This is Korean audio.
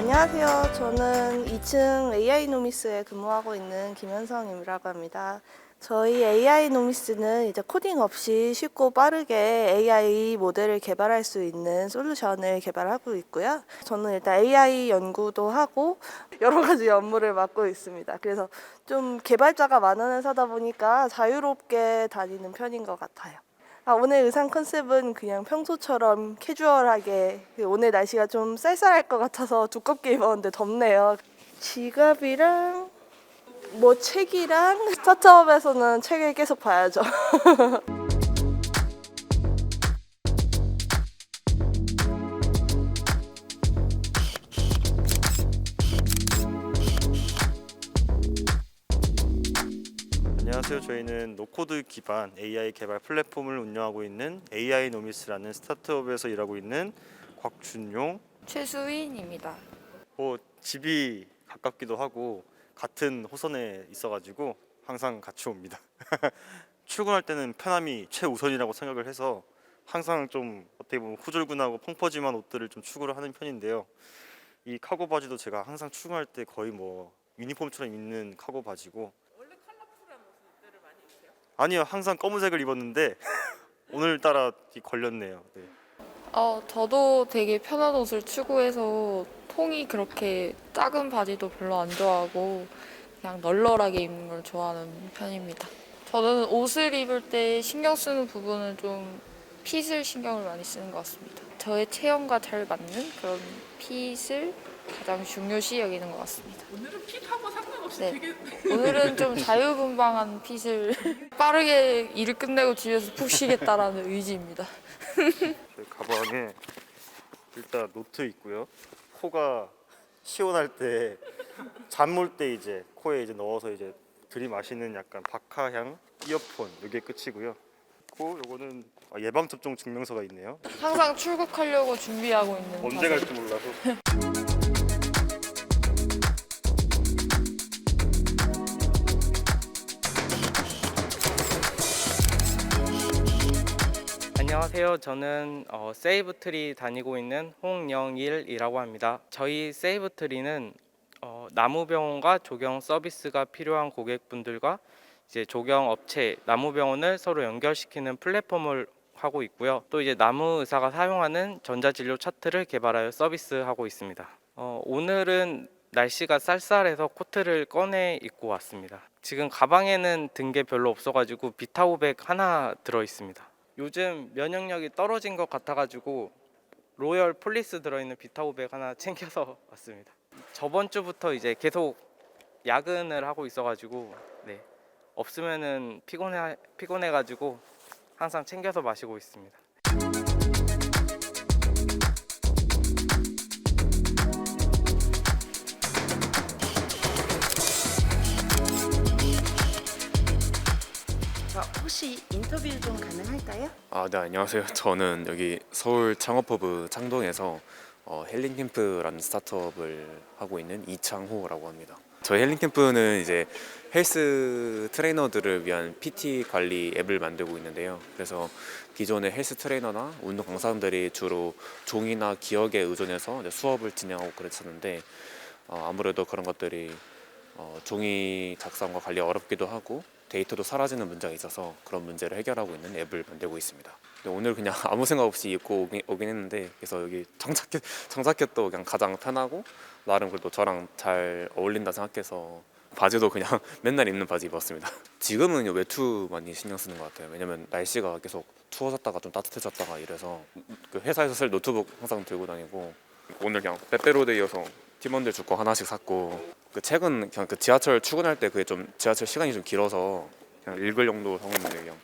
안녕하세요. 저는 2층 AI 노미스에 근무하고 있는 김현성이라고 합니다. 저희 AI 노미스는 이제 코딩 없이 쉽고 빠르게 AI 모델을 개발할 수 있는 솔루션을 개발하고 있고요. 저는 일단 AI 연구도 하고 여러 가지 업무를 맡고 있습니다. 그래서 좀 개발자가 많은 회사다 보니까 자유롭게 다니는 편인 것 같아요. 아, 오늘 의상 컨셉은 그냥 평소처럼 캐주얼하게 그 오늘 날씨가 좀 쌀쌀할 것 같아서 두껍게 입었는데 덥네요. 지갑이랑 뭐 책이랑 스타트업에서는 책을 계속 봐야죠. 안녕하세요. 저희는 노코드 기반 AI 개발 플랫폼을 운영하고 있는 AI 노미스라는 스타트업에서 일하고 있는 곽준용. 최수인입니다. 뭐 집이 가깝기도 하고 같은 호선에 있어가지고 항상 같이 옵니다. 출근할 때는 편함이 최우선이라고 생각을 해서 항상 좀 어떻게 보면 후줄근하고 펑퍼짐한 옷들을 좀 추구를 하는 편인데요. 이 카고 바지도 제가 항상 출근할 때 거의 뭐 유니폼처럼 입는 카고 바지고 아니요 항상 검은색을 입었는데 오늘따라 이 걸렸네요 네. 어, 저도 되게 편한 옷을 추구해서 통이 그렇게 작은 바지도 별로 안 좋아하고 그냥 널널하게 입는 걸 좋아하는 편입니다. 저는 옷을 입을 때 신경 쓰는 부분은 좀 핏을 신경을 많이 쓰는 것 같습니다. 저의 체형과 잘 맞는 그런 핏을 가장 중요시 여기는 것 같습니다. 오늘은 핏하고 상관없이 네. 되게 오늘은 좀 자유분방한 핏을 빠르게 일을 끝내고 집에서 푹 쉬겠다라는 의지입니다. 저희 가방에 일단 노트 있고요 코가 시원할 때 잠올 때 이제 코에 이제 넣어서 이제 들이마시는 약간 박하향 이어폰 이게 끝이고요 고 요거는 아, 예방 접종 증명서가 있네요 항상 출국하려고 준비하고 있는 언제 자세. 갈지 몰라서 안녕하세요. 저는 어, 세이브트리 다니고 있는 홍영일이라고 합니다. 저희 세이브트리는 어, 나무병원과 조경 서비스가 필요한 고객분들과 이제 조경 업체 나무병원을 서로 연결시키는 플랫폼을 하고 있고요. 또 이제 나무 의사가 사용하는 전자진료 차트를 개발하여 서비스하고 있습니다. 어, 오늘은 날씨가 쌀쌀해서 코트를 꺼내 입고 왔습니다. 지금 가방에는 든 게 별로 없어가지고 비타오백 하나 들어 있습니다. 요즘 면역력이 떨어진 것 같아가지고 로열 폴리스 들어있는 비타오백 하나 챙겨서 왔습니다. 저번 주부터 이제 계속 야근을 하고 있어가지고 네 없으면은 피곤해 피곤해가지고 항상 챙겨서 마시고 있습니다. 혹시 인터뷰 좀 가능할까요? 아, 네, 안녕하세요. 저는 여기 서울 창업허브 창동에서 어, 헬링 캠프라는 스타트업을 하고 있는 이창호라고 합니다. 저희 헬링 캠프는 이제 헬스 트레이너들을 위한 PT 관리 앱을 만들고 있는데요. 그래서 기존의 헬스 트레이너나 운동 강사분들이 주로 종이나 기억에 의존해서 이제 수업을 진행하고 그랬었는데 어, 아무래도 그런 것들이 어, 종이 작성과 관리 어렵기도 하고 데이터도 사라지는 문제가 있어서 그런 문제를 해결하고 있는 앱을 만들고 있습니다. 오늘 그냥 아무 생각 없이 입고 오긴, 오긴 했는데 그래서 여기 장자켓 장자켓도 그냥 가장 편하고 나름 그래도 저랑 잘 어울린다 생각해서 바지도 그냥 맨날 입는 바지 입었습니다. 지금은 외투 많이 신경 쓰는 것 같아요. 왜냐면 날씨가 계속 추워졌다가 좀 따뜻해졌다가 이래서 그 회사에서 쓸 노트북 항상 들고 다니고 오늘 그냥 빼빼로데이여서 팀원들 줄 거 하나씩 샀고 그 책은 그냥 그 지하철 출근할 때 그게 좀 지하철 시간이 좀 길어서 그냥 읽을 용도 사고 있는데 그냥